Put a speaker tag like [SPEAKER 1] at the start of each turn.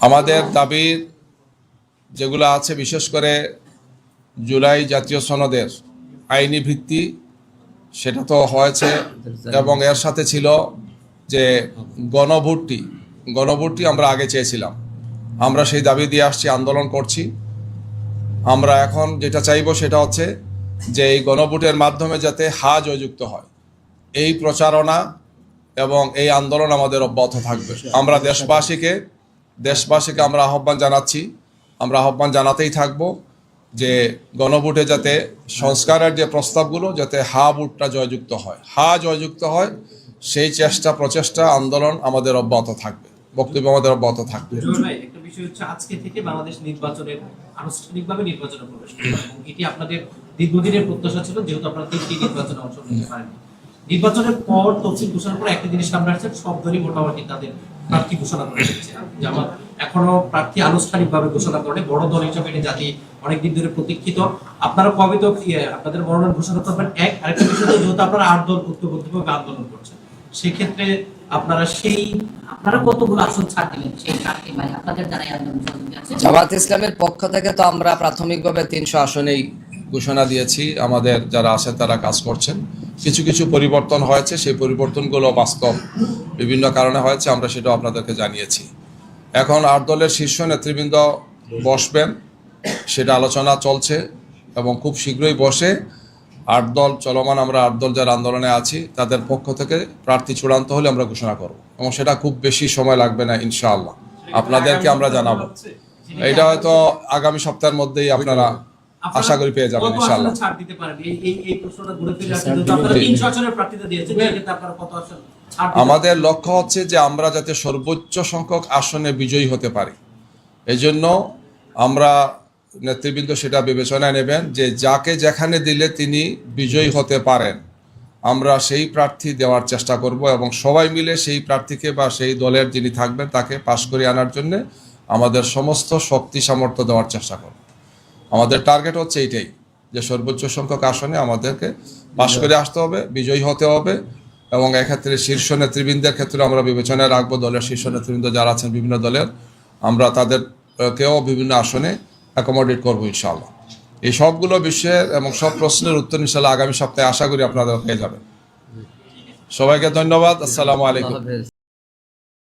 [SPEAKER 1] আমাদের দাবির যেগুলো আছে, বিশেষ করে জুলাই জাতীয় সনদের আইনি ভিত্তি, সেটা তো হয়েছে এবং এর সাথে ছিল যে গণভোটটি গণভোটটি আমরা আগে চেয়েছিলাম। আমরা সেই দাবি দিয়ে আসছি, আন্দোলন করছি। আমরা এখন যেটা চাইব সেটা হচ্ছে যে এই গণভোটের মাধ্যমে যাতে হা জয়যুক্ত হয়। এই প্রচারণা এবং এই আন্দোলন আমাদের অব্যাহত থাকবে। আমরা দেশবাসীকে দেশবাসীকে আমরা আহ্বান জানাচ্ছি। আমরা আহ্বান জানাতেই থাকব যে গণভোটে যাতে সংস্কারের যে প্রস্তাবগুলো, যাতে হা ভোটটা জয়যুক্ত হয়। হা জয়যুক্ত হয়, সেই চেষ্টা, প্রচেষ্টা, আন্দোলন আমাদের অব্যাহত থাকবে। বক্তব্য আমাদের অব্যাহত থাকবে।
[SPEAKER 2] নির্বাচনের পর তফসিল ঘোষণার পর একটা জিনিস আসছে সব দলই মোটামুটি তাদের প্রার্থী ঘোষণা করে দিচ্ছে যেমন এখনও প্রার্থী আনুষ্ঠানিকভাবে ঘোষণা করে বড় দল হিসেবে এটি জাতি অনেকদিন ধরে প্রতীক্ষিত। আপনারা কবে তো ইয়ে, আপনাদের মনোনয়ন ঘোষণা করবেন? এক আরেকটা বিষয় যেহেতু আপনারা আট দল ঐক্যবদ্ধভাবে আন্দোলন করছেন সেক্ষেত্রে আপনারা সেই
[SPEAKER 3] আপনারা কতগুলো আসন ছাড় সেই চারটি মানে আপনাদের দ্বারাই আন্দোলন
[SPEAKER 4] জামাত ইসলামের পক্ষ থেকে তো আমরা প্রাথমিকভাবে তিনশো আসনেই
[SPEAKER 1] ঘোষণা দিয়েছি আমাদের যারা আছেন তারা কাজ করছেন। কিছু কিছু পরিবর্তন হয়েছে সেই পরিবর্তনগুলো বাস্তব। বিভিন্ন কারণে হয়েছে আমরা সেটা আপনাদেরকে জানিয়েছি। এখন আট দলের শীর্ষ নেতৃবৃন্দ বসবেন সেটা আলোচনা চলছে এবং খুব শীঘ্রই বসে আট দল চলমান আমরা আট দল যারা আন্দোলনে আছি তাদের পক্ষ থেকে প্রার্থী চূড়ান্ত হলে আমরা ঘোষণা করব। এবং সেটা খুব বেশি সময় লাগবে না ইনশাআল্লাহ। আপনাদেরকে আমরা জানাব। এটা হয়তো আগামী সপ্তাহের মধ্যেই আপনারা আশা করি পেয়ে যাবেন ইনশাআল্লাহ।
[SPEAKER 2] ছাড় দিতে পারেন। এই এই এই প্রশ্নটা ঘুরে ফিরে আসছে আপনারা তিনশো আসনের প্রার্থীতা দিয়েছেন সেক্ষেত্রে আপনারা কত আসন?
[SPEAKER 1] আমাদের লক্ষ্য হচ্ছে যে আমরা যাতে সর্বোচ্চ সংখ্যক আসনে বিজয়ী হতে পারি। এই জন্য আমরা নেতৃবৃন্দ সেটা বিবেচনায় নেবেন যে যাকে যেখানে দিলে তিনি বিজয়ী হতে পারেন আমরা সেই প্রার্থী দেওয়ার চেষ্টা করব এবং সবাই মিলে সেই প্রার্থীকে বা সেই দলের যিনি থাকবেন তাকে পাশ করে আনার জন্য আমাদের সমস্ত শক্তি সামর্থ্য দেওয়ার চেষ্টা করব। আমাদের টার্গেট হচ্ছে এইটাই, যে সর্বোচ্চ সংখ্যক আসনে আমাদেরকে পাশ করে আসতে হবে, বিজয়ী হতে হবে এবং এক্ষেত্রে শীর্ষ নেতৃবৃন্দের ক্ষেত্রে আমরা বিবেচনায় রাখব, দলের শীর্ষ নেতৃবৃন্দ যারা আছেন বিভিন্ন দলের, আমরা তাদেরকেও বিভিন্ন আসনে অ্যাকোমোডেট করব ইনশাআল্লাহ। এই সবগুলো বিষয়ের এবং সব প্রশ্নের উত্তর ইনশাল্লাহ আগামী সপ্তাহে আশা করি আপনারা পেয়ে যাবেন সবাইকে ধন্যবাদ, আসসালামু আলাইকুম।